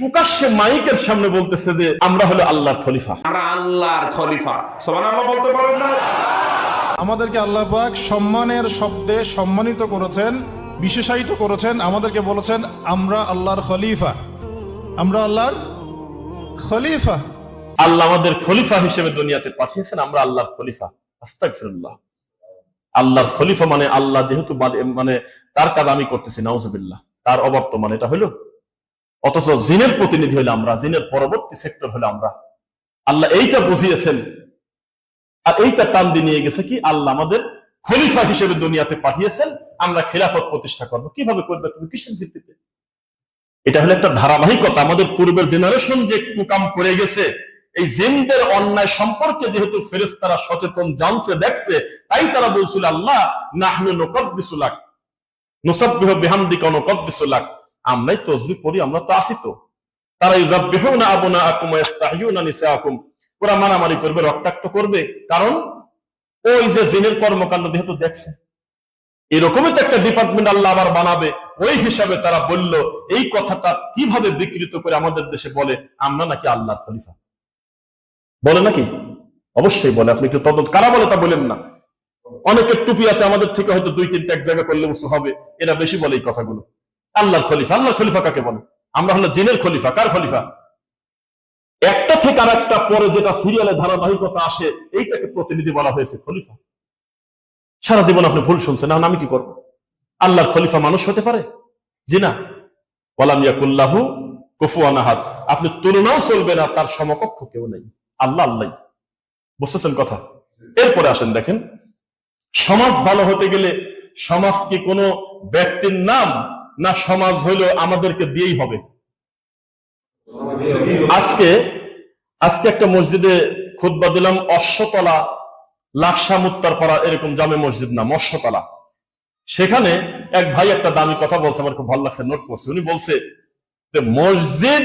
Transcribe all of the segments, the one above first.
প্রকাশ্যে মাইকের সামনে বলতেছে যে আমরা হলো আল্লাহর খলিফা। আমরা আল্লাহর খলিফা। সবান আল্লাহ বলতে পারেন না? আমাদেরকে আল্লাহ পাক সম্মানের শব্দে সম্মানিত করেছেন বিশেষায়িত করেছেন আমাদেরকে বলেছেন আমরা আল্লাহর খলিফা। আমরা আল্লাহর খলিফা। আল্লাহ আমাদের খলিফা হিসেবে দুনিয়াতে পাঠিয়েছেন আমরা আল্লাহর খলিফা। আস্তাগফিরুল্লাহ। আল্লাহর খলিফা মানে আল্লাহ যেহেতু বাদ- মানে তার কাজ আমি করতেছি নাউজুবিল্লাহ। তার অবর্তমান এটা হইল অথচ জিনের প্রতিনিধি হইল আমরা, জিনের পরবর্তী সেক্টর হলো আমরা। আল্লাহ এইটা বুঝিয়েছেন। আর এইটা টান দিয়ে নিয়ে গেছে কি? আল্লাহ আমাদের খলিফা হিসেবে দুনিয়াতে পাঠিয়েছেন। আমরা খেলাফত প্রতিষ্ঠা করব। কীভাবে করবে তুমি কিসের ভিত্তিতে? এটা হলো একটা ধারাবাহিকতা। আমাদের পূর্বের জেনারেশন যে কুকাম করে গেছে, এই জিনদের অন্যায় সম্পর্কে যেহেতু ফেরেশতারা সচেতন জানছে, দেখছে, তাই তারা বলছিল, আল্লাহ, নাহনু নুকাদ্দিসুলাক নুসাব্বিহু বিহামদিকা নুকাদ্দিসুলাক আমরাই তসবিহ পড়ি, আমরা তো আসি তো। মারামারি করবে, রক্তাক্ত করবে। কারণ ওই যে জিনের কর্মকাণ্ড যেহেতু দেখছে। এরকমই তো একটা ডিপার্টমেন্ট আল্লাহ আবার বানাবে। ওই হিসাবে তারা বলল, এই কথাটা কীভাবে বিকৃত করে আমাদের দেশে বলে? আমরা নাকি আল্লাহর খলিফা। বলে নাকি? অবশ্যই বলে, আপনি একটু তদন্ত কারা বলে তা বলেন না। অনেকের টুপি আছে আমাদের থেকে, হয়তো দুই তিনটা এক জায়গা করলে হবে। এরা বেশি বলে এই কথাগুলো। আল্লাহর খলিফা। আল্লাহর খলিফা কাকে বলে? আমরা হলো জিনের খলিফা। কার খলিফা? একটা থেকে আর একটা পরে যেটা সিরিয়ালে ধারাবাহিকতা আসে, এইটাকে প্রতিনিধি বলা হয়েছে খলিফা। সারা জীবন আপনি ভুল শুনছেন, এখন আমি কি করব? আল্লাহর খলিফা মানুষ হতে পারে? জি না। ওয়ালাম ইয়াকুল্লাহু কুফুয়ান আহাদ। আপনি তুলনাও চলবে না, তার সমকক্ষ কেউ নেই। আল্লাহ আল্লাহ। বুঝতেছেন কথা? এরপরে আসেন, দেখেন। সমাজ ভালো হতে গেলে সমাজ কি কোনো ব্যক্তির নাম না সমাজ হইল আমাদেরকে দিয়েই হবে। আজকে আজকে একটা মসজিদে খুতবা দিলাম অশ্বতলা লাকসা মুত্তার পাড়া এরকম জামে মসজিদ না মৎস্যতলা সেখানে এক ভাই একটা দামি কথা বলছে আমার খুব ভালো লাগছে নোট করছে। উনি বলছে যে মসজিদ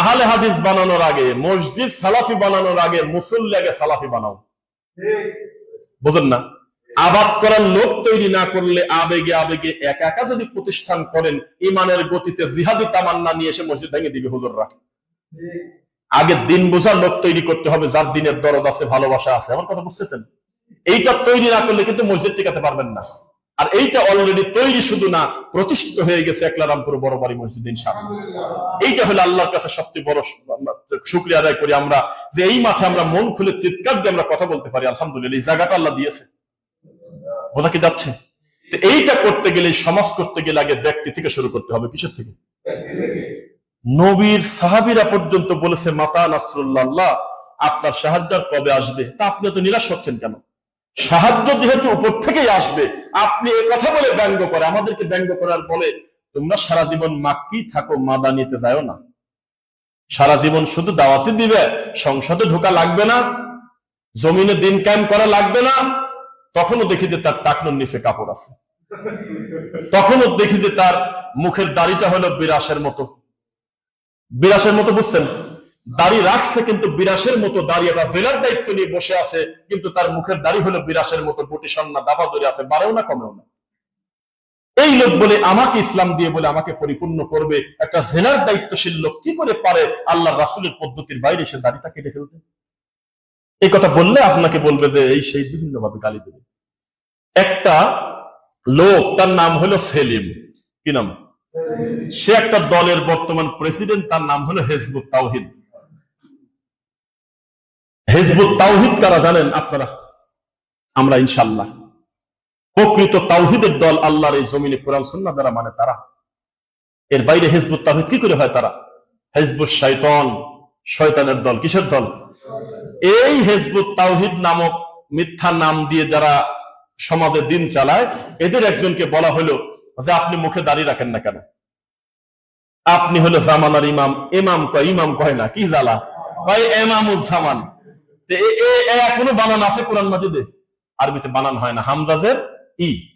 আহলে হাদিস বানানোর আগে মসজিদ সালাফি বানানোর আগে মুসল্লি আগে সালাফি বানাও। বুঝেন না? আবাদ করার লোক তৈরি না করলে আবেগে আবেগে একা একা যদি প্রতিষ্ঠান করেন ইমানের গতিতে জিহাদি তামান্না নিয়ে এসে মসজিদ ভেঙে দিবে হুজুররা। আগে দিন বোঝার লোক তৈরি করতে হবে যার দিনের দরদ আছে ভালোবাসা আছে আমার কথা বুঝতেছেন? এইটা তৈরি না করলে কিন্তু মসজিদ টিকাতে পারবেন না। আর এইটা অলরেডি তৈরি শুধু না প্রতিষ্ঠিত হয়ে গেছে একলারামপুর বড় বাড়ি মসজিদ এইটা হলো আল্লাহর কাছে সবচেয়ে বড় শুক্রিয়া আদায় করি আমরা যে এই মাঠে আমরা মন খুলে চিৎকার দিয়ে আমরা কথা বলতে পারি আলহামদুলিল্লাহ এই জায়গাটা আল্লাহ দিয়েছে। বোঝা কি যাচ্ছে? এইটা করতে গেলে, সমাজ করতে গেলে আগে ব্যক্তি থেকে শুরু করতে হবে, কিসের থেকে? নবীর সাহাবিরা পর্যন্ত বলেছে, মাতা নাসরুল্লাহ, আপনার সাহায্য কবে আসবে? তা আপনি তো নিরাশ হচ্ছেন কেন? সাহায্য যেহেতু উপর থেকেই আসবে, আপনি এ কথা বলে ব্যঙ্গ করে, আমাদেরকে ব্যঙ্গ করার বলে তোমরা সারা জীবন মাক্কি থাকো, মাদা নিতে যাও না। সারা জীবন শুধু দাওয়াতে দিবে, সংসদে ঢোকা লাগবে না, জমিনে দিন কায়েম করা লাগবে না তখনও দেখি যে তার টাকনোর নিচে কাপড় আছে। তখনও দেখি যে তার মুখের দাড়িটা হলো বিরাসের মতো। বিরাসের মতো বুঝছেন? দাড়ি রাখছে কিন্তু বিরাসের মতো দাঁড়িয়ে বা জেলার দায়িত্ব নিয়ে বসে আছে, কিন্তু তার মুখের দাড়ি হলো বিরাসের মতো। গুটি সন্না দাবা ধরে আছে, বাড়েও না, কমেও না। এই লোক বলে, আমাকে ইসলাম দিয়ে বলে, আমাকে পরিপূর্ণ করবে। একটা জেলার দায়িত্বশীল লোক কি করে পারে আল্লাহ রাসুলের পদ্ধতির বাইরে সে দাড়িটা কেটে ফেলতে? এই কথা বললে আপনাকে বলবে যে, এই সেই বিভিন্ন ভাবে গালি দেবে। একটা লোক, তার নাম হলো সেলিম। কি নাম? সে একটা দলের বর্তমান প্রেসিডেন্ট তার নাম হলো হেজবুত তাওহিদ। হেজবুত তাওহিদ কারা জানেন আপনারা? আমরা ইনশাল্লাহ প্রকৃত তাওহিদের দল আল্লাহর এই জমিনে কোরআন, সুন্নাহ যারা মানে তারা। এর বাইরে হেজবুত তাওহিদ কি করে হয় তারা? হেজবুত শয়তন, শয়তানের দল, কিসের দল? এই হেজবুত তাওহিদ নামক মিথ্যা নাম দিয়ে যারা সমাজে দিন চালায়, এদের একজনকে বলা হলো যে আপনি মুখে দাঁড়িয়ে রাখেন না কেন? আপনি হলো জামানার ইমাম ইমাম কয় ইমাম কয় না, কি জ্বালা? ভাই এমামুজ্জামান তো এ- এ- এ এখনও বানান আছে কোরআন মাজিদে? আরবিতে বানান হয় না। হামজাজের ই।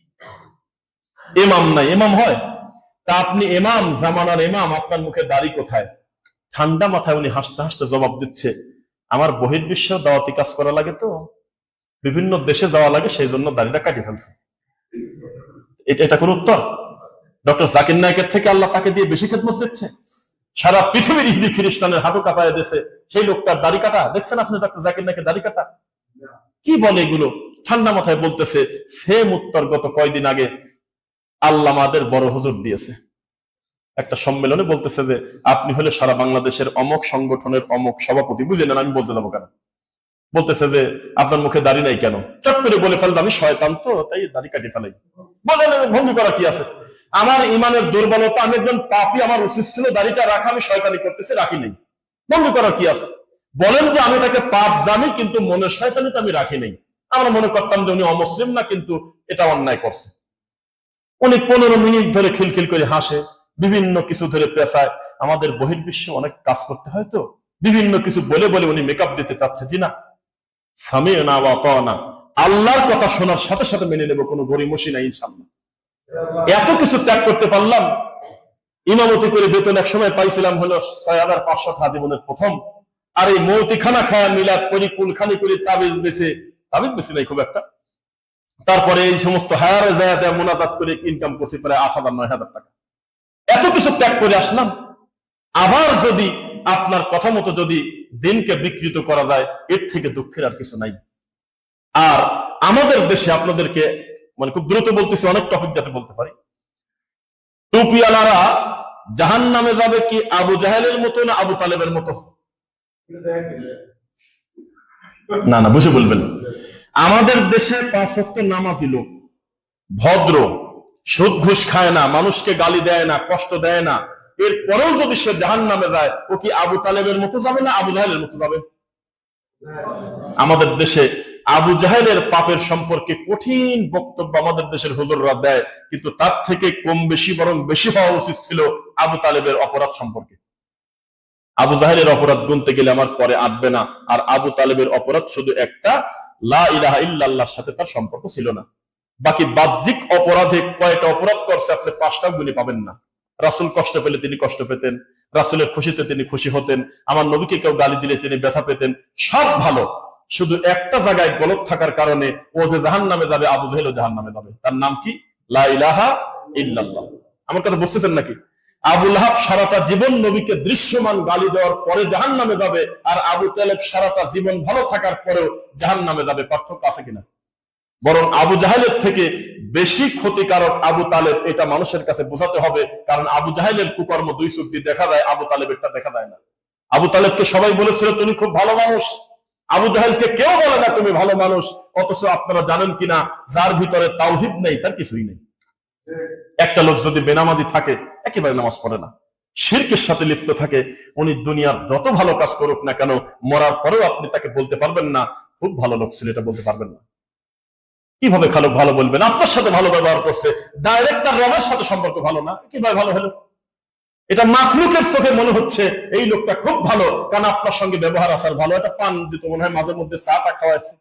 ইমাম নাই, ইমাম হয়। তা আপনি ইমাম, জামানার এমাম আপনার মুখে দাড়ি কোথায়? ঠান্ডা মাথায় উনি হাসতে হাসতে জবাব দিচ্ছে, আমার বহির্বিশ্ব দাওয়াতি কাজ করা লাগে তো? বিভিন্ন দেশে যাওয়া লাগে, সেই জন্য দাড়িটা কাটি ফেলছে। এটা কোন উত্তর? ডক্টর জাকির নায়কের থেকে আল্লাহ তাকে দিয়ে বেশি খেদমত দিচ্ছে? সারা পৃথিবীর ইহুদি খ্রিস্টানের হাঁটু কাঁপায় দিয়েছে। সেই লোকটার দাড়ি কাটা? দেখছেন আপনি ডক্টর জাকির নায়কের দাড়ি কাটা? কি বলে এগুলো? ঠান্ডা মাথায় বলতেছে, সেম উত্তর গত কয়দিন আগে আল্লাহ আমাদের বড় হুজুর দিয়েছে। একটা সম্মেলনে বলতেছে যে, আপনি হলে সারা বাংলাদেশের অমক সংগঠনের অমক সভাপতি, বুঝলেন? আমি বলতে যাব কেন? বলতেছে যে, আপনার মুখে দাড়ি নাই কেন? চট করে বলে ফেলতে আমি শয়তান তো, তাই দাড়ি কাটি ফেলাই। বলেন ভঙ্গি করা কি আছে? আমার ইমানের দুর্বলতা, আমি একজন পাপি, আমার উচিত ছিল দাড়িটা রাখা, আমি শয়তানি করতেছি, রাখি নেই। ভঙ্গি করার কি আছে? বলেন যে আমি তাকে পাপ জানি, কিন্তু মনের শয়তানি তো আমি রাখি নেই। আমরা মনে করতাম যে উনি অমুসলিম না, কিন্তু এটা অন্যায় করছে। উনি পনেরো মিনিট ধরে খিলখিল করে হাসে, বিভিন্ন কিছু ধরে পেশায় আমাদের বহির্বিশ্বে অনেক কাজ করতে হয় তো। বিভিন্ন কিছু বলে বলে উনি মেকআপ দিতে চাচ্ছে, জি না? আল্লাহর কথা শোনার সাথে সাথে মেনে নেব, কোনো গরিমসি নাই ইনশাল্লাহ এত কিছু ত্যাগ করতে পারলাম, ইমামতি করে বেতন এক সময় পাইছিলাম হলো ছয় হাজার পাঁচশো জীবনের প্রথম, আর এই মৌতিখানা খায়া মিলাদ করি, কুলখানি করি, তাবিজ বেছে, তাবিজ বেশি নাই খুব একটা। তারপরে এই সমস্ত হায়ারে যায় যায় মোনাজাত করে ইনকাম করছি প্রায় আট হাজার, নয় হাজার টাকা। এত কিছু ত্যাগ করে আসলাম। আবার যদি আপনার কথা মতো যদি দিনকে বিকৃত করা যায়, এর থেকে দুঃখের আর কিছু নাই। আর আমাদের দেশে আপনাদেরকে মানে খুব দ্রুত বলতেছি, অনেক টপিক যাতে বলতে পারি। টুপিওয়ালারা জাহান নামে যাবে কি আবু জাহেলের মতো না আবু তালেবের মতো? না না, বুঝে বলবেন। আমাদের দেশে পাঁচ ওয়াক্ত নামাজি লোক। ভদ্র, সুদ ঘুষ খায় না, মানুষকে গালি দেয় না, কষ্ট দেয় না। এরপরেও যদি সে জাহান নামে যায়, ও কি আবু তালেবের মতো যাবে না আবু জাহেলের মতো যাবে? আমাদের দেশে আবু জাহেলের পাপের সম্পর্কে কঠিন বক্তব্য আমাদের দেশের হুজুররা দেয়, কিন্তু তার থেকে কম বেশি বরং বেশি হওয়া উচিত ছিল আবু তালেবের অপরাধ সম্পর্কে। আবু জাহেলের অপরাধ গুনতে গেলে আমার পরে আটবে না, আর আবু তালেবের অপরাধ শুধু একটা, লা ইলাহা ইল্লাল্লাহর সাথে তার সম্পর্ক ছিল না। বাকি বাহ্যিক অপরাধে কয়টা অপরাধ করছে আপনি পাঁচটা গুলি পাবেন না। রাসুল কষ্ট পেলে তিনি কষ্ট পেতেন, রাসুলের খুশিতে তিনি খুশি হতেন, আমার নবীকে কেউ গালি দিলে তিনি ব্যথা পেতেন, সব ভালো। শুধু একটা জায়গায় গলত থাকার কারণে ও যে জাহান নামে যাবে, আবু জাহেলও জাহান নামে যাবে। তার নাম কি? লা ইলাহা ইল্লাল্লাহ। আমার কথা বুঝতেছেন নাকি? আবুল হাব সারাটা জীবন নবীকে দৃশ্যমান গালি দেওয়ার পরে জাহান নামে যাবে, আর আবু তালেব সারাটা জীবন ভালো থাকার পরেও জাহান নামে যাবে। পার্থক্য আছে কিনা? বরং আবু জাহেলের থেকে বেশি ক্ষতিকারক আবু তালেব এটা মানুষের কাছে বোঝাতে হবে, কারণ আবু জাহেলের কুকর্ম দুই দিয়ে দেখা যায়, আবু তালেবেরটা দেখা যায় না। আবু তালেবকে সবাই বলেছিল, তুমি খুব ভালো মানুষ। আবু জাহেলকে কেউ বলে না, তুমি ভালো মানুষ। অথচ আপনারা জানেন কিনা, যার ভিতরে তাওহিদ নেই, তার কিছুই নেই। একটা লোক যদি বেনামাজি থাকে, একেবারে নামাজ পড়ে না। শিরকের সাথে লিপ্ত থাকে, উনি দুনিয়ার যত ভালো কাজ করুক না কেন, মরার পরেও আপনি তাকে বলতে পারবেন না, খুব ভালো লোক ছিল, এটা বলতে পারবেন না। কীভাবে খালো ভালো বলবেন? আপনার সাথে ভালো ব্যবহার করছে। ডাইরেক্ট তার রবের সাথে সম্পর্ক ভালো না। কীভাবে ভালো হলো? এটা মাখলুকের চোখে মনে হচ্ছে এই লোকটা খুব ভালো, কারণ আপনার সঙ্গে ব্যবহার আসার ভালো। একটা পান দিত, মনে হয় মাঝে মধ্যে চাটা খাওয়াইছে।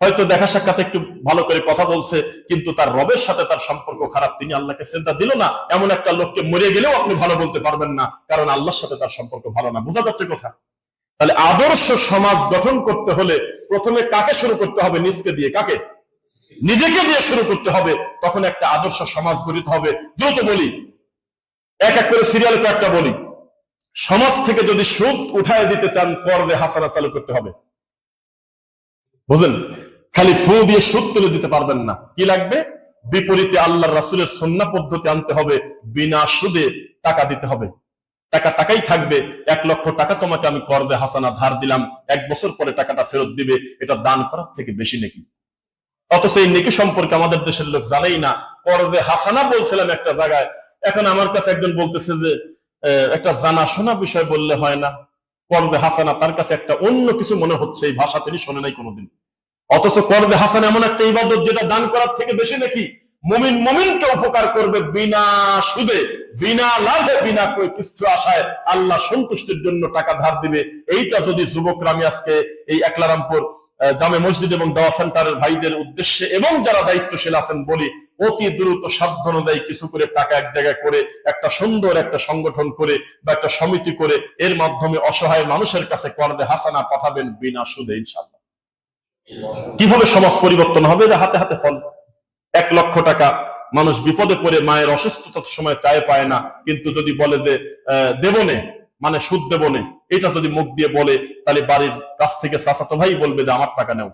হয়তো দেখা সাক্ষাৎ একটু ভালো করে কথা বলছে, কিন্তু তার রবের সাথে তার সম্পর্ক খারাপ। তিনি আল্লাহকে চিন্তা দিল না। এমন একটা লোককে মরে গেলেও আপনি ভালো বলতে পারবেন না, কারণ আল্লাহর সাথে তার সম্পর্ক ভালো না। বোঝা যাচ্ছে কথা? তাহলে আদর্শ সমাজ গঠন করতে হলে প্রথমে কাকে শুরু করতে হবে? নিজকে দিয়ে কাকে? নিজেকে দিয়ে শুরু করতে হবে, তখন একটা আদর্শ সমাজ গঠিত হবে। দ্রুত বলি, এক এক করে সিরিয়ালে কয়েকটা বলি। সমাজ থেকে যদি সুদ উঠায় দিতে চান, পর্বে হাসানা চালু করতে হবে। বুঝলেন? খালি ফু দিয়ে সুদ তুলে দিতে পারবেন না। কি লাগবে? বিপরীতে আল্লাহ রাসুলের সন্না পদ্ধতি আনতে হবে, বিনা সুদে টাকা দিতে হবে। টাকা টাকাই থাকবে। এক লক্ষ টাকা তোমাকে আমি কর্দে হাসানা ধার দিলাম। এক বছর পরে টাকাটা ফেরত দিবে। এটা দান করার থেকে বেশি নাকি? অথচ এই নেকি সম্পর্কে আমাদের দেশের লোক জানেই না। কর্দে হাসানা বলছিলাম একটা জায়গায়, এখন আমার কাছে একজন বলতেছে যে একটা জানাশোনা বিষয় বললে হয় না। কর্দে হাসানা তার কাছে একটা অন্য কিছু মনে হচ্ছে, এই ভাষা তিনি শোনে নাই কোনোদিন। অথচ কর্দে হাসান এমন একটা ইবাদত যেটা দান করার থেকে বেশি নাকি। মুমিন মুমিনকে উপকার করবে বিনা সুদে, বিনা লাভে, বিনা কিছু আশায় আল্লাহ সন্তুষ্টির জন্য টাকা ধার দিবে। এইটা যদি যুবকরা আমি আজকে এই একলারামপুর জামে মসজিদ এবং দাওয়া সেন্টারের ভাইদের উদ্দেশ্যে এবং যারা দায়িত্বশীল আছেন বলি, অতি দ্রুত সাধ্য অনুযায়ী কিছু করে টাকা এক জায়গায় করে, একটা সুন্দর একটা সংগঠন করে বা একটা সমিতি করে, এর মাধ্যমে অসহায় মানুষের কাছে করদে হাসানা পাঠাবেন বিনা সুদে ইনশাল্লাহ কীভাবে সমাজ পরিবর্তন হবে? হাতে হাতে ফল। এক লক্ষ টাকা মানুষ বিপদে পড়ে, মায়ের অসুস্থতার সময় চায় পায় না, কিন্তু যদি বলে যে দেবনে মানে সুদ দেবনে এটা যদি মুখ দিয়ে বলে, তাহলে বাড়ির কাছ থেকে চাচাতো ভাই বলবে যে, আমার টাকা নেও।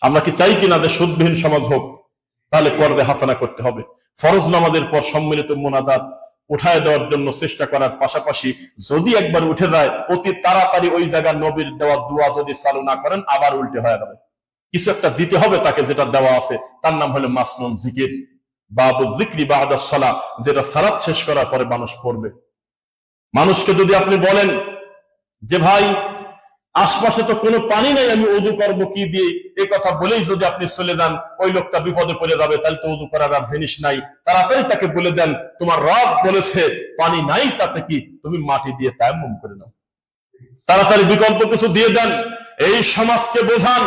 আমরা কি চাই কিনা যে সুদবিহীন সমাজ হোক? তাহলে করবে হাসানা করতে হবে। ফরজ নামাজের পর সম্মিলিত মোনাজাত উঠায় দেওয়ার জন্য চেষ্টা করার পাশাপাশি যদি একবার উঠে যায়, অতি তাড়াতাড়ি ওই জায়গার নবীর দেওয়া দোয়া যদি চালু না করেন, আবার উল্টে হয়ে যাবে। কিছু একটা দিতে হবে তাকে যেটা দেওয়া আছে। তার নাম হলো মাসনুন জিকির। বাবু জিক্রি বা সালা যেটা সারাত শেষ করার পরে মানুষ পড়বে। মানুষকে যদি আপনি বলেন যে ভাই, আশপাশে তো কোনো পানি নাই, আমি উজু করব কি দিয়ে? এই কথা বলেই যদি আপনি চলে যান, ওই লোকটা বিপদে পড়ে যাবে, তাহলে তো উজু করার আর জিনিস নাই। তাড়াতাড়ি তাকে বলে দেন, তোমার রব বলেছে, পানি নাই তাতে কি? তুমি মাটি দিয়ে তায়াম্মুম করে নাও। তাড়াতাড়ি বিকল্প কিছু দিয়ে দেন, এই সমাজকে বোঝান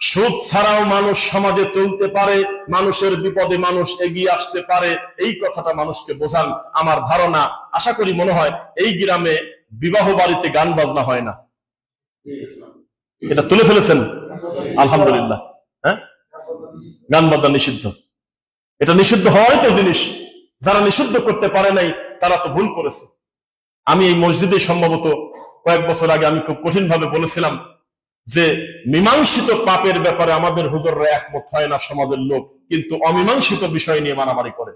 সুদ ছাড়াও মানুষ সমাজে চলতে পারে, মানুষের বিপদে মানুষ এগিয়ে আসতে পারে, এই কথাটা মানুষকে বোঝান আমার ধারণা। আশা করি মনে হয় এই গ্রামে বিবাহ বাড়িতে গান বাজনা হয় না। এটা তুলে ফেলেছেন? আলহামদুলিল্লাহ। হ্যাঁ? গান বাজনা নিষিদ্ধ। এটা নিষিদ্ধ হওয়াই তো জিনিস। যারা নিষিদ্ধ করতে পারে নাই, তারা তো ভুল করেছে। আমি এই মসজিদে সম্ভবত কয়েক বছর আগে আমি খুব কঠিন ভাবে বলেছিলাম যে মীমাংসিত পাপের ব্যাপারে আমাদের হুজুররা একমত হয় না সমাজের লোক, কিন্তু অমীমাংসিত বিষয় নিয়ে মারামারি করে।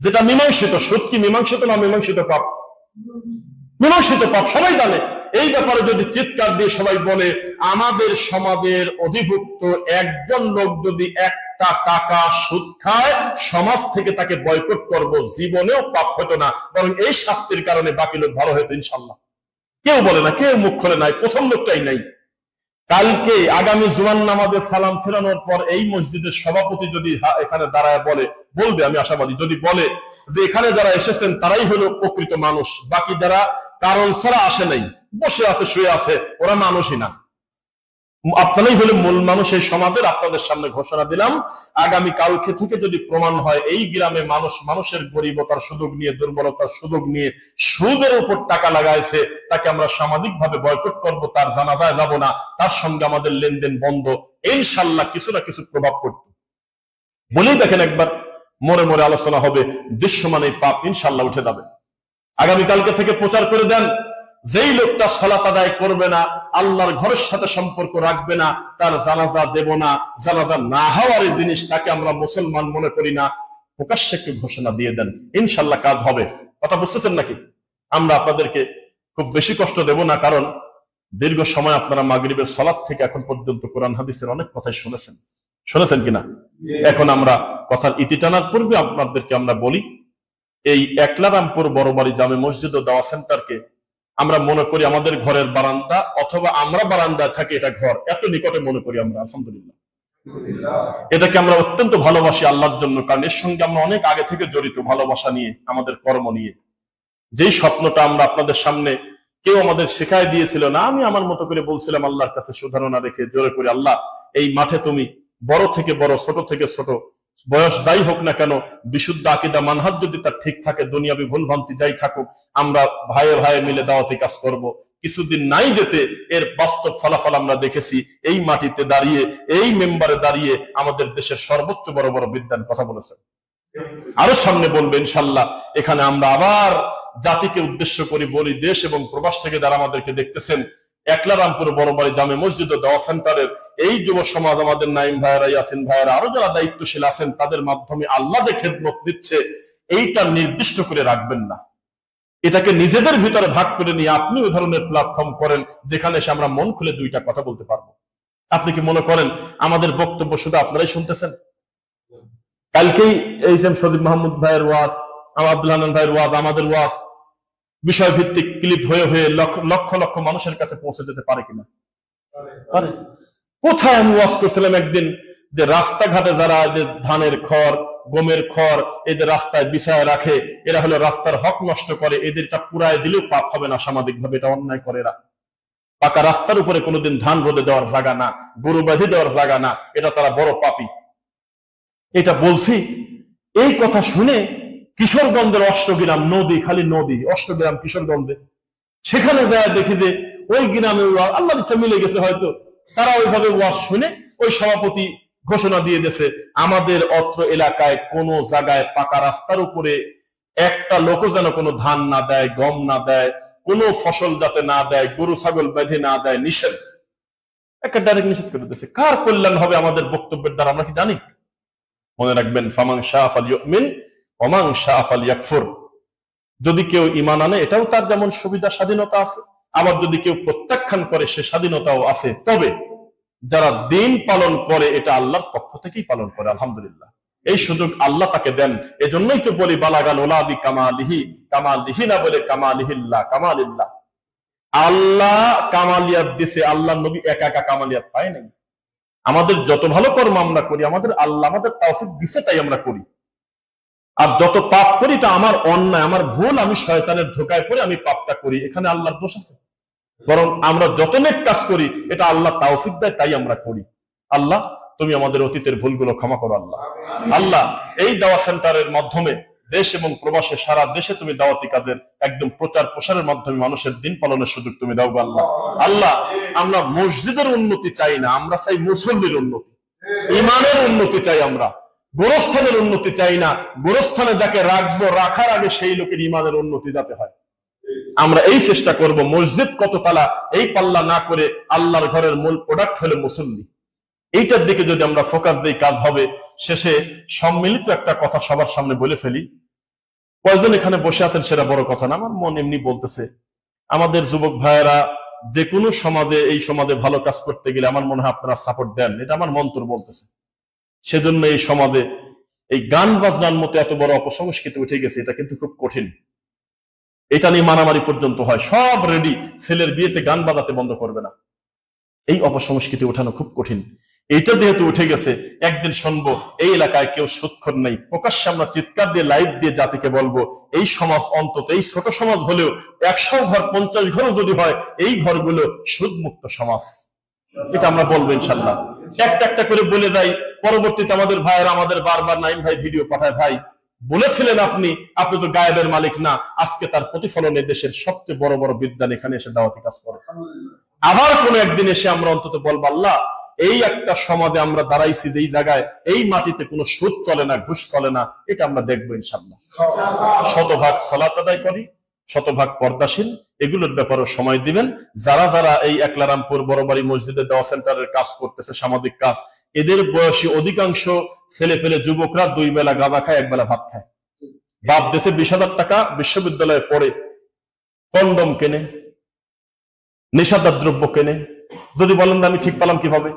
যেটা মীমাংসিত, সত্যি মীমাংসিত না মীমাংসিত পাপ? মীমাংসিত পাপ, সবাই জানে। এই ব্যাপারে যদি চিৎকার দিয়ে সবাই বলে, আমাদের সমাজের অধিভুক্ত একজন লোক যদি একটা টাকা সুদ খায়, সমাজ থেকে তাকে বয়কট করব, জীবনেও পাপ হতো না। বরং এই শাস্তির কারণে বাকি লোক ভালো হতো ইনশাল্লাহ। কেউ বলে না, কেউ মুখ খোলে নাই, প্রথম লোকটাই নাই। কালকে আগামী জুয়ান নামাজের সালাম ফেরানোর পর এই মসজিদের সভাপতি যদি এখানে দাঁড়ায় বলে, বলবে, আমি আশাবাদী, যদি বলে যে এখানে যারা এসেছেন তারাই হলো প্রকৃত মানুষ, বাকি যারা কারণ ছাড়া আসে নাই, বসে আছে, শুয়ে আছে, ওরা মানুষই না। আপনারাই হলে মূল মানুষ এই সমাজের, আপনাদের সামনে ঘোষণা দিলাম। আগামী কালকে থেকে যদি প্রমাণ হয়, এই গ্রামে মানুষ, মানুষের গরিবতার সুযোগ নিয়ে, দুর্বলতার সুযোগ নিয়ে সুদের উপর টাকা লাগাইছে, তাকে আমরা সামাজিক ভাবে বয়কট করব, তার জানাজায় যাব না, তার সঙ্গে আমাদের লেনদেন বন্ধ, ইনশাল্লাহ কিছু না কিছু প্রভাব পড়ত বলেই দেখেন একবার, মরে মরে আলোচনা হবে, দৃশ্যমান এই পাপ ইনশাল্লাহ উঠে যাবে। আগামীকালকে থেকে প্রচার করে দেন যেই লোকটা সালাত আদায় করবে না আল্লাহর ঘরের সাথে সম্পর্ক রাখবে না তার জানাজা দেব না জানাজা না হওয়ার জিনিস তাকে আমরা মুসলমান মনে করি না প্রকাশ্যে একটু ঘোষণা দিয়ে দেন। ইনশাল্লাহ কাজ হবে। কথা বুঝতেছেন নাকি? আমরা আপনাদেরকে খুব বেশি কষ্ট দেব না কারণ দীর্ঘ সময় আপনারা মাগরিবের সলাদ থেকে এখন পর্যন্ত কোরআন হাদিসের অনেক কথাই শুনেছেন। শুনেছেন কিনা? এখন আমরা কথার ইতি টানার পূর্বে আপনাদেরকে আমরা বলি এই একলারামপুর বড়বাড়ি জামে মসজিদ ও দাওয়া সেন্টারকে আমরা মনে করি আমাদের ঘরের বারান্দা অথবা আমরা বারান্দায় থাকি এটা ঘর। এত নিকটে মনে করি আমরা, আলহামদুলিল্লাহ। এটাকে আমরা অত্যন্ত ভালোবাসি আল্লাহর জন্য, কারণ এর সঙ্গে আমরা অনেক আগে থেকে জড়িত ভালোবাসা নিয়ে, আমাদের কর্ম নিয়ে। যেই স্বপ্নটা আমরা আপনাদের সামনে কেউ আমাদের শেখায় দিয়েছিল না, আমি আমার মতো করে বলছিলাম, আল্লাহর কাছে সুধারণা রেখে জোরে করে, আল্লাহ, এই মাঠে তুমি বড় থেকে বড়, ছোট থেকে ছোট বয়স যাই হোক না কেন, বিশুদ্ধ আকিদা মানহাজ যদি তার ঠিক থাকে, দুনিয়াবি ভুল ভ্রান্তি যাই থাকুক, আমরা ভাইয়ে ভাইয়ে মিলে দাওয়াতি কাজ করব। কিছুদিন নাই যেতে এর বাস্তব ফলাফল আমরা দেখেছি, এই মাটিতে দাঁড়িয়ে, এই মেম্বারে দাঁড়িয়ে আমাদের দেশের সর্বোচ্চ বড় বড় বিদ্যান কথা বলেছেন। আরও সামনে বলবে, ইনশাল্লাহ, এখানে আমরা আবার জাতিকে উদ্দেশ্য করে বলি, দেশ এবং প্রবাস থেকে যারা আমাদেরকে দেখতেছেন একলারামপুর বড়বাড়ি জামে মসজিদ ও দেওয়া সেন্টারের এই যুব সমাজ আমাদের নাইম ভাইয়েরা, ইয়াসিন ভাইয়েরা, আরও যারা দায়িত্বশীল আছেন, তাদের মাধ্যমে আল্লাহ যে খেদমত দিচ্ছে, এইটা নির্দিষ্ট করে রাখবেন না। এটাকে নিজেদের ভিতরে ভাগ করে নিয়ে আপনি ওই ধরনের প্ল্যাটফর্ম করেন, যেখানে এসে আমরা মন খুলে দুইটা কথা বলতে পারব। আপনি কি মনে করেন আমাদের বক্তব্য শুধু আপনারাই শুনতেছেন? কালকেই এই যে সদীপ মাহমুদ ভাইয়ের ওয়াজ, আব্দুল হান্নান ভাইয়ের ওয়াজ, আমাদের ওয়াজ বিষয় ভিত্তিক ক্লিপ হয়ে হয়ে লক্ষ লক্ষ মানুষের কাছে পৌঁছে যেতে পারে কিনা? পারে। কোথায় আমি ওয়াজ করছিলাম একদিন যে রাস্তাঘাটে যারা যে ধানের খড়, গমের খড়, এদের রাস্তায় বিছায় রাখে, এরা হলো রাস্তার হক নষ্ট করে, এদেরটা পুরায় দিলেও পাপ হবে না সামাজিক ভাবে এটা অন্যায় করে এরা। পাকা রাস্তার উপরে কোনোদিন ধান রোদে দেওয়ার জায়গা না, গরু বাঁধি দেওয়ার জায়গা না, এটা তারা বড় পাপি। এটা বলছি, এই কথা শুনে কিশোরগঞ্জের অষ্টগ্রাম নদী, খালি নদী, অষ্টগ্রাম কিশোরগঞ্জে। সেখানে যায়, দেখি যে ওই গ্রামে ওয়া- আল্লাহর ইচ্ছা মিলে গেছে হয়তো। তারা ওইভাবে ওয়াজ শুনে ওই সভাপতি ঘোষণা দিয়ে দিয়েছে, আমাদের অত্র এলাকায় কোন জায়গায় পাকা রাস্তার উপরে একটা লোক যেন কোনো ধান না দেয়, গম না দেয়, কোনো ফসল যাতে না দেয়, গরু, ছাগল বেঁধে না দেয়, নিষেধ। একটা ডাইরেক্ট নিষেধ করে দিয়েছে। কার কল্যাণ হবে আমাদের বক্তব্যের দ্বারা, আমরা কি জানি? মনে রাখবেন ফামাং শাহ আল ওমাং শাহ আল ইয়াকফুর। যদি কেউ ইমান আনে, এটাও তার যেমন সুবিধা, স্বাধীনতা আছে। আবার যদি কেউ প্রত্যাখ্যান করে, সে স্বাধীনতাও আছে। তবে যারা দিন পালন করে, এটা আল্লাহর পক্ষ থেকেই পালন করে, আলহামদুলিল্লাহ। এই সুযোগ আল্লাহ তাকে দেন। এজন্যই তো বলি বালাগাল ওলাবি কামালিহি কামালিহি না বলে কামালিহিল্লাহ, কামালিল্লাহ। আল্লাহ কামালিয়াত দিছে আল্লাহ নবী একা একা কামালিয়াত পায় নাই। আমাদের যত ভালো কর্ম আমরা করি, আমাদের আল্লাহ আমাদের তাওফিক দিছে, তাই আমরা করি। আর যত পাপ করি তা আমার অন্যায়, আমার ভুল আমি শয়তানের ধোকায় পড়ে আমি পাপটা করি। এখানে আল্লাহর দোষ আছে। বরং আমরা যত নেক কাজ করি, এটা আল্লাহ তাওফিক দেয়, তাই আমরা করি। আল্লাহ, তুমি আমাদের অতীতের ভুলগুলো ক্ষমা করো আল্লাহ। আল্লাহ, এই দাওয়া সেন্টারের মাধ্যমে দেশ এবং প্রবাসে সারা দেশে তুমি দাওয়াতি কাজের একদম প্রচার প্রসারের মাধ্যমে মানুষের দিন পালনের সুযোগ তুমি দাও আল্লাহ। আল্লাহ, আমরা মসজিদের উন্নতি চাই না, আমরা চাই মুসল্লির উন্নতি। ইমানের উন্নতি চাই আমরা। গোরস্থানের উন্নতি চাই না। গোরস্থানে যাকে রাখব, রাখার আগে সেই লোকের ইমানের উন্নতি যাতে হয়। আমরা এই চেষ্টা করব, মসজিদ কত তালা এই পাল্লা না করে আল্লাহর ঘরের মূল প্রোডাক্ট হলে মুসল্লি। এইটার দিকে যদি আমরা ফোকাস দিই, কাজ হবে। শেষে সম্মিলিত একটা কথা সবার সামনে বলে ফেলি। কয়জন এখানে বসে আছেন সেটা বড় কথা না, আমার মন এমনি বলতেছে। আমাদের যুবক ভাইয়েরা যে কোনো সমাজে, এই সমাজে ভালো কাজ করতে গেলে আমার মনে হয় আপনারা সাপোর্ট দেন। এটা আমার মন্তর বলতেছে। সেজন্য এই সমাজে এই গান বাজনার মতো এত বড় অপসংস্কৃতি উঠে গেছে, এটা কিন্তু খুব কঠিন। এটা নিয়ে মারামারি পর্যন্ত হয়। সব রেডি, ছেলের বিয়েতে গান বাজাতে বন্ধ করবে না। এই অপসংস্কৃতি ওঠানো খুব কঠিন। এইটা যেহেতু উঠে গেছে, একদিন শুনব, এই এলাকায় কেউ সুৎখর নেই। প্রকাশ্যে আমরা চিৎকার দিয়ে, লাইভ দিয়ে জাতিকে বলব, এই সমাজ অন্তত, এই ছোট সমাজ হলেও একশো ঘর, পঞ্চাশ ঘরও যদি হয়, এই ঘরগুলো সুদমুক্ত সমাজ। এটা আমরা বলব ইনশাল্লাহ। একটা একটা করে বলে যাই পরবর্তীতে আমাদের ভাইয়েরা আমাদের বারবার নাইম ভাই ভিডিও পাঠায় ভাই বলেছিলেন আপনি আপনি তো গায়েবের মালিক না। আজকে তার প্রতিফলনে দেশের সবচেয়ে বড় বড় বিদ্যান এখানে এসে দাওয়াতি কাজ করে। আবার কোন একদিন এসে আমরা অন্তত বলব আল্লাহ এই একটা সমাজে আমরা দাঁড়াইছি যে এই জায়গায় এই মাটিতে কোনো সুদ চলে না ঘুষ চলে না এটা আমরা দেখব ইনশাল্লাহ শতভাগ সলাত আদায় করি শতভাগ পর্দাশীল এগুলোর ব্যাপারে সময় দিবেন। যারা যারা এই একলারামপুর বড়বাড়ি মসজিদে দেওয়া সেন্টারের কাজ করতেছে সামাজিক কাজ এদের বয়সী অধিকাংশ ছেলে পেলে যুবকরা দুই বেলা গাঁদা খায়, এক বেলা ভাত খায়। বাপ দেশে বিশ টাকা বিশ্ববিদ্যালয়ে পড়ে, কন্ডম কেনে, নেশাদার দ্রব্য কেনে। যদি বলেন আমি ঠিক পেলাম কীভাবে?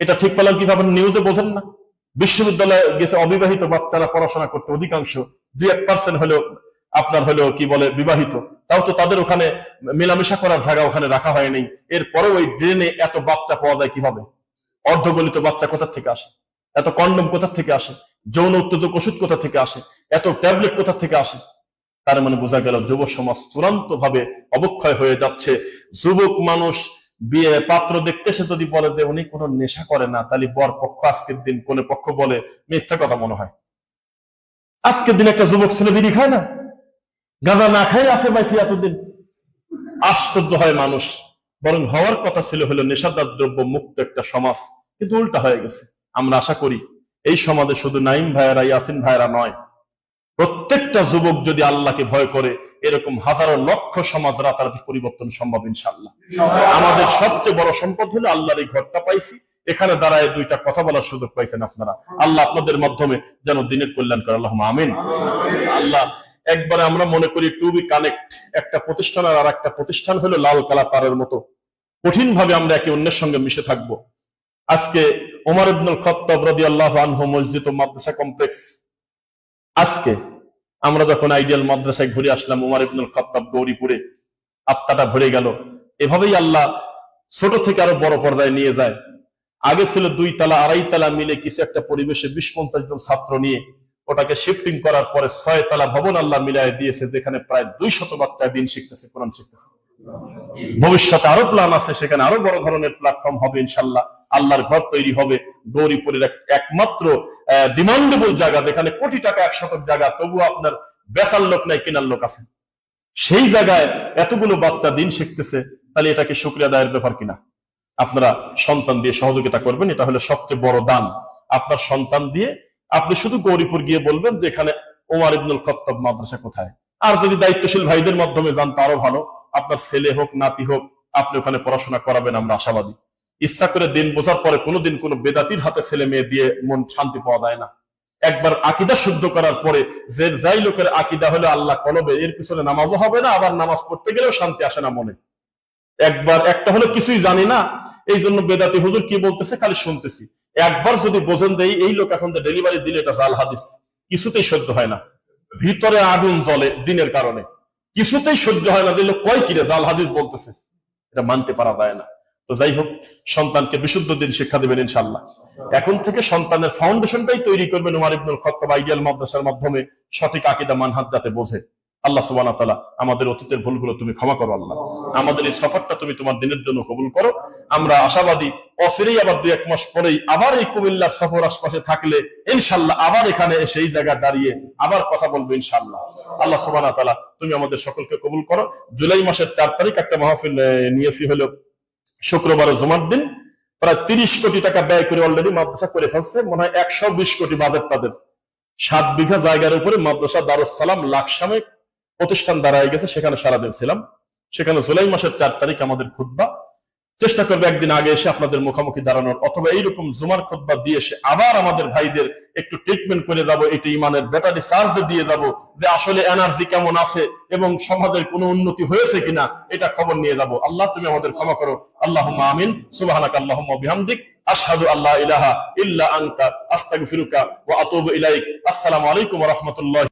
এটা ঠিক পেলাম কীভাবে নিউজে বোঝেন না। বিশ্ববিদ্যালয়ে গেছে অবিবাহিত বাচ্চারা পড়াশোনা করতে, অধিকাংশ দুই এক পার্সেন্ট হলেও আপনার হলেও কি বলে বিবাহিত। তাও তো তাদের ওখানে মেলামেশা করার জায়গা ওখানে রাখা হয়নি। এরপরে ওই ড্রেনে এত বাচ্চা পাওয়া যায় কীভাবে? অর্ধগলিত বাচ্চা কোথা থেকে আসে? এত কন্ডম কোথা থেকে আসে? যৌন উত্তেজক ওষুধ কোথা থেকে আসে? এত ট্যাবলেট কোথা থেকে আসে? তার মানে বোঝা গেল যুব সমাজ চূড়ান্ত ভাবে অবক্ষয় হয়ে যাচ্ছে। যুবক মানুষ বিয়ে পাত্র দেখতে সে যদি বলে যে উনি কোনো নেশা করে না, তাহলে বর পক্ষ আজকের দিন কোন পক্ষ বলে, মিথ্যা কথা মনে হয়। আজকের দিন একটা যুবক ছেলে বিড়ি খায় না? গাঁদা না খাই আছে পাইছি এতদিন? আশ্চর্য হয় মানুষ। বরং হওয়ার কথা ছিল হলো নেশাদার দ্রব্য মুক্ত একটা সমাজ। কিন্তু উল্টা হয়ে গেছে। আমরা আশা করি এই সমাজে শুধু নাইম ভাইয়েরা, ইয়াসিন ভাইয়েরা নয়, প্রত্যেকটা যুবক যদি আল্লাহকে ভয় করে, এরকম হাজারো লক্ষ সমাজ রাতারাতি পরিবর্তন সম্ভব ইনশাল্লাহ আমাদের সবচেয়ে বড় সম্পদ হলো আল্লাহর এই ঘরটা পাইছি, এখানে দাঁড়ায় দুইটা কথা বলার সুযোগ পাইছেন আপনারা। আল্লাহ আপনাদের মাধ্যমে যেন দিনের কল্যাণ করে আল্লাহ আমিন। আল্লাহ, একবারে আমরা মনে করি টু বি কানেক্ট, একটা প্রতিষ্ঠান আর একটা প্রতিষ্ঠান হলো লাল কালা তারের মতো। কঠিন ভাবে আমরা একে অন্যের সঙ্গে মিশে থাকব। আজকে ওমর ইবনুল খত্তাব রাদিয়াল্লাহু আনহু মসজিদ ও মাদ্রাসা কমপ্লেক্স। আজকে আমরা যখন আইডিয়াল মাদ্রাসায় ঘুরে আসলাম উমার ইবনুল খত্তাব গৌরীপুরে, আত্মাটা ভরে গেল। এভাবেই আল্লাহ ছোট থেকে আরও বড় পর্দায় নিয়ে যায়। আগে ছিল দুই তালা, আড়াই তালা মিলে কিছু একটা পরিবেশে বিশ পঞ্চাশ জন ছাত্র নিয়ে ওটাকে শিফটিং করার পরে ছয় তালা ভবন আল্লাহ মিলাই দিয়েছে, যেখানে প্রায় দুই শত বাচ্চা দিন শিখতেছে, কোরআন শিখতেছে। ভবিষ্যতে আরও প্ল্যান আছে, সেখানে আরও বড় ধরনের প্ল্যাটফর্ম হবে ইনশাল্লাহ আল্লাহর ঘর তৈরি হবে, গৌরীপুরের একমাত্র ডিমান্ডেবল জায়গা, যেখানে কোটি টাকা এক শতক জায়গা, তবু আপনার বেচার লোক নাই, কেনার লোক আছে। সেই জায়গায় এতগুলো বাচ্চা দিন শিখতেছে, তাহলে এটাকে শুক্রিয়া দায়ের ব্যাপার কিনা? আপনারা সন্তান দিয়ে সহযোগিতা করবেন এটা হলো সবচেয়ে বড় দান। আপনার সন্তান দিয়ে আপনি শুধু গৌরীপুর গিয়ে বলবেন যে এখানে ওমার ইবনুল খত্তাব মাদ্রাসা কোথায়? আর যদি দায়িত্বশীল ভাইদের মাধ্যমে যান, তারও ভালো। আপনার ছেলে হোক, নাতি হোক, আপনি ওখানে পড়াশোনা করাবেন, আমরা আশাবাদী। ইচ্ছা করে দিন বোঝার পরে কোনোদিন কোনো বেদাতির হাতে ছেলে মেয়ে দিয়ে মন শান্তি পাওয়া যায় না। একবার আকিদা শুদ্ধ করার পরে যে যাই লোকের আকিদা হলে আল্লাহ কলবে, এর পিছনে নামাজও হবে না, আবার নামাজ পড়তে গেলেও শান্তি আসে না মনে। একবার, একটা হলো কিছুই জানি না এই জন্য বেদাতি হুজুর কি বলতেছে খালি শুনতেছি। একবার যদি বোঝেন দেই এই লোক এখন ডেলিভারি দিলে এটা জাল হাদিস, কিছুতেই সহ্য হয় না। ভিতরে আগুন জ্বলে দিনের কারণে। কিছুতেই সহ্য হয় না দিলে কয় কিরে জাল হাদিস বলতেছে। এটা মানতে পারা যায় না। তো যাই হোক, সন্তানকে বিশুদ্ধ দিন শিক্ষা দেবেন ইনশাল্লাহ এখন থেকে সন্তানের ফাউন্ডেশনটাই তৈরি করবেন উমার ইবনুল খত্তাব আইডিয়াল মাদ্রাসার মাধ্যমে সঠিক আকিদা মানহাত যাতে বোঝে। আল্লাহ ওয়া আমাদের অতীতের ভুলগুলো তুমি ক্ষমা করো, আল্লাহ। আমাদের এই সফরটা তুমি তোমার দিনের জন্য কবুল করো। আমরা আশাবাদী, অচিরেই আবার দুই এক মাস পরেই আবার এই কুমিল্লার সফর আশপাশে থাকলে ইনশাল্লাহ আবার এখানে এসে এই জায়গা দাঁড়িয়ে আবার কথা বলব ইনশাল্লাহ আল্লাহ ওয়া তুমি আমাদের সকলকে কবুল করো। জুলাই মাসের চার তারিখ একটা মাহফিল নিয়েছি হলো শুক্রবার জুমার দিন। প্রায় তিরিশ কোটি টাকা ব্যয় করে অলরেডি মাদ্রাসা করে ফেলছে। মনে হয় একশো বিশ কোটি বাজেট তাদের। সাত বিঘা জায়গার উপরে মাদ্রাসা দারুস সালাম লাকসামে প্রতিষ্ঠান দাঁড়ায় গেছে, সেখানে সারাদিন ছিলাম। সেখানে জুলাই মাসের চার তারিখ আমাদের খুদ্া চেষ্টা করবে একদিন আগে এসে আপনাদের মুখোমুখি দাঁড়ানোর, অথবা এইরকম জুমার খুদ্া দিয়ে এসে আবার আমাদের ভাইদের একটু ট্রিটমেন্ট করে যাব, এটা ইমানের ব্যাটারি চার্জ দিয়ে যাব, যে আসলে এনার্জি কেমন আছে এবং সমাজের কোনো উন্নতি হয়েছে কিনা, এটা খবর নিয়ে যাব। আল্লাহ, তুমি আমাদের ক্ষমা করো। আল্লাহ আমিন। সুবাহানাক আল্লাহ বিহামদিক। আশহাদু আল্লাহ ইলাহা ইল্লা আনতা। আস্তাগফিরুকা ওয়া আতুবু ইলাইক। আসসালামু আলাইকুম রাহমাতুল্লাহ